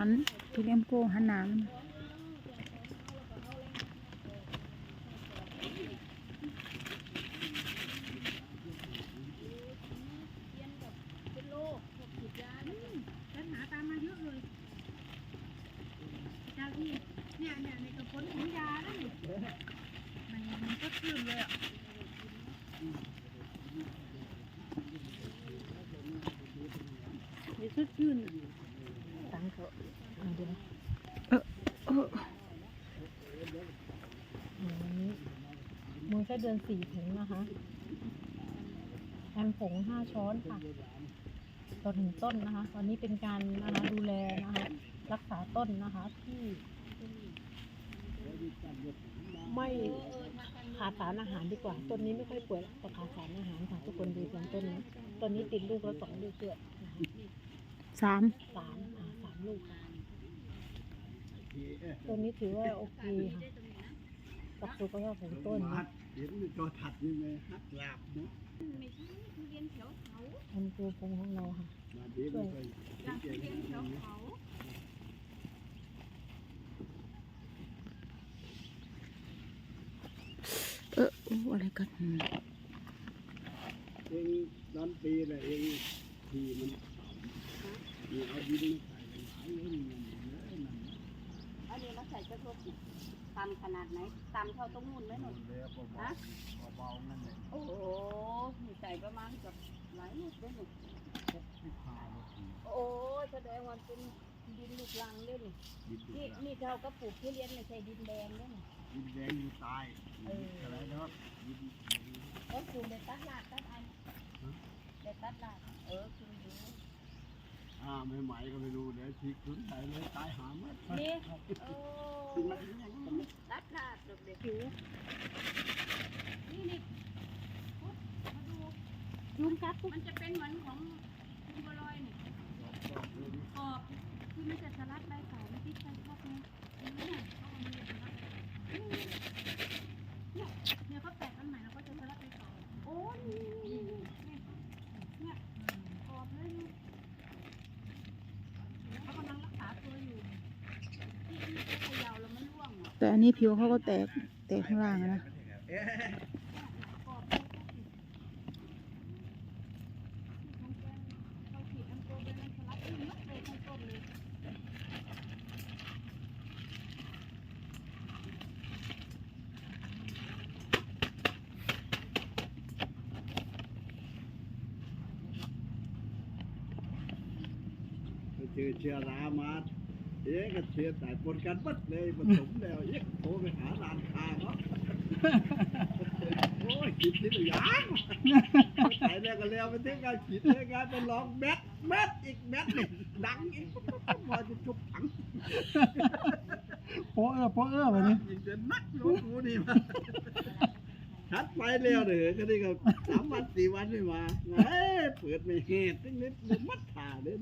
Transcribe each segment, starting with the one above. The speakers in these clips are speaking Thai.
หันทุเรียนโก้หันหน้ามันปัญหาตามมาเยอะเลยเจ้าที่เนี่ยเนี่ยในกระปุกของยานั่นนี่มันมันก็ขึ้นเลยอะเดี๋ยวชุดชื่นตั งเขาเอาเดี๋ยวเออวันนี้มูลแค่เดือนสี่ถุงนะคะแอมผงห้าช้อนค่ะต่อถึงต้นนะคะ วันนี้เป็นการนะคะดูแลนะคะรักษาต้นนะคะที่ไม่ขาดสารอาหารดีกว่า ต้นนี้ไม่ค่อยป่วยหรอกแต่ขาดสารอาหารค่ะทุกคนดูลำต้นนะต้นนี้ติดลูกแล้วสองลูกด้วยคะสามสามอ่าสาม ลูกค่ะต้นนี้ถือว่าโอเคค่ะกับสุขภาพของต้นนะเห็นมันตัวถัดนี่ไหมฮักลาบเนาะอันตัวพงของเราค่ะมาดีมันก็เก่งๆนะเออโอ้อะไรกันอืมเองตอนปีน่ะเองทีมันมีเอาดินมาใส่หลายเลยมันเยอะนั่น อันนี้เราใส่กระทบตำขนาดไหนตำเท่าตรงนู้นไหมหนูแล้วเบาๆเบาๆนั่นแหละโอ้โหนี่ใส่ประมาณเกับหลายลูกด้วยหนูที่พาเราถึงโอ้แสดงว่าเป็นดินลูกรังด้วยนี่ดินนี่นี่เท่ากับปลูกทุเรียนไม่ใช่ดินแดงด้วยนี่ดินแดงอยู่ใตายอะไรเนาะดินก็ปลูกในตัดลาดตัดอันในตัดลาดเออคือ อยู่อ่าไม่ๆก็ไม่รู้ เดี๋ยวฉีกขึ้นใส่เลยตายหาหมดนี่โอ้ตัดลาดเด็กๆผิวนี่นี่พุทธมาดูยุงกัดปุ๊บมันจะเป็นเหมือนของคุณบัวลอยนี่กรอบคือมันจะสลัดใบเสาไม่ติดใช่ชอบไหมเนี่ยเขาเอามาเรียนสลัดเนี่ยเนี่ยเขาแตกอันใหม่แล้วก็จะสลัดใบเสาโอ้ยนี่เนี่ยเนี่ยกรอบเลยลูกเขากำลังรักษาตัวอยู่ที่ที่เขาเขย่าแล้วมันร่วงอะ แต่อันนี้ผิวเขาก็แตกแตกข้างล่างนะเจอเชื้อรามา เอ๊ะก็เชื้อแต่ปนกันปัดเลยผสมแล้วเอ๊ะโทรไปหาร้านค้าเขาโอ้ยคิดที่ตัวอย่างใส่แล้วก็แล้วไปถึงการคิดเลยการไปลองแมทแมทอีกแมทหนึ่งดังอีกพอจะจุบถังโป๊ะเออโป๊ะเออแบบนี้ยิงจะนักรู้กูนี่มาชัดไปเร็วเลยก็ได้ก็สามวันสี่วันไม่มาไงเปิดไม่เหตุตั้งนิดมันมัดขาเด่น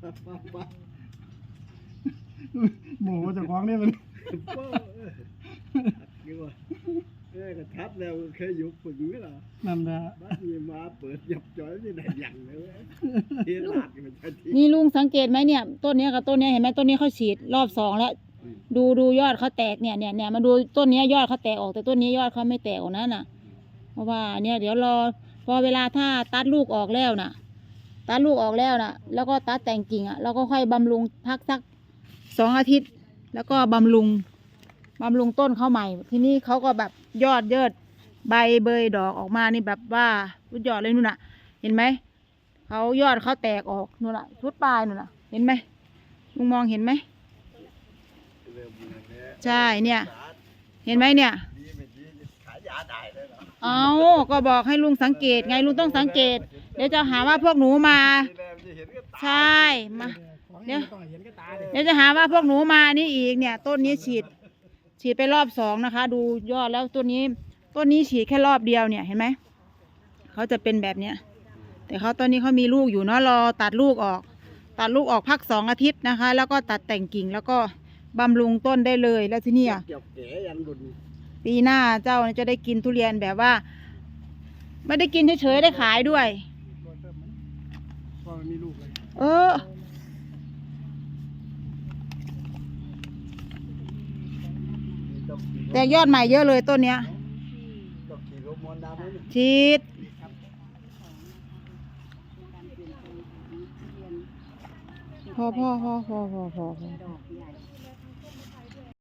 เอ้ยปั๊บปั๊บปั๊บหมูจากของเนี่ยมันโป้เอ้ยทัดกี่ว่าเอ้ยก็ทัดแล้วเคยอยู่ฝึกไหมล่ะนั่นแหละบ้านมีมาเปิดหยับจอยที่ไหนอย่างเลยเว้ยเทียนลาดกันเป็นทันที นี่ลุงสังเกตไหมเนี่ยต้นเนี้ยกับต้นเนี้ยเห็นไหมต้นนี้เขาฉีดรอบสองแล้วดูดูยอดเขาแตกเนี่ยเนี่ยเนี่ยมาดูต้นเนี้ยยอดเขาแตกออกแต่ต้นนี้ยอดเขาไม่แตกออกนั่นน่ะ เพราะว่าเนี่ยเดี๋ยวรอพอเวลาถ้าตัดลูกออกแล้วน่ะ ตัดลูกออกแล้วน่ะแล้วก็ตัดแต่งกิ่งอะแล้วก็ค่อยบำรุงพักสักสองอาทิตย์ แล้วก็บำรุงบำรุงต้นเขาใหม่ ทีนี้เขาก็แบบยอดเยิดใบเบยดอกออกมานี่แบบว่าสุดยอดเลยนู่นน่ะ เห็นไหมเขายอดเขาแตกออกนู่นน่ะชุดปลายนู่นน่ะ เห็นไหมลุงมองเห็นไหมเริ่มเลยเนี่ยใช่เนี่ย เห็นไหมเนี่ยดีไม่ดีขายยาได้เลยเหรอเอาก็บอกให้ลุงสังเกตไงลุงต้องสังเกต เดี๋ยวจะหาว่าพวกหนูมาทีแรกมันจะเห็นก็ตายใช่มาของเดี๋ยวต้องเห็นก็ตาเลยเดี๋ยวจะหาว่าพวกหนูมานี่อีกเนี่ย ต้นนี้ฉีด ฉีดไปรอบสองนะคะ ดูยอดแล้วต้นนี้ต้นนี้ฉีดแค่รอบเดียวเนี่ยเห็นไหมเขาจะเป็นแบบเนี้ยแต่เขาตอนนี้เขามีลูกอยู่เนาะรอตัดลูกออก ตัดลูกออกพักสองอาทิตย์นะคะ แล้วก็ตัดแต่งกิ่งแล้วก็บำรุงต้นได้เลยแล้วที่เนี่ยเกี่ยวเก๋ยันดุนปีหน้าเจ้าจะได้กินทุเรียนแบบว่า ไม่ได้กินเฉยๆได้ขายด้วยก็ มีลูกเออ แต่ยอดใหม่เยอะเลยต้นเนี้ยดอกขี่ลพ่ชีดพอพอพอพอพอพออ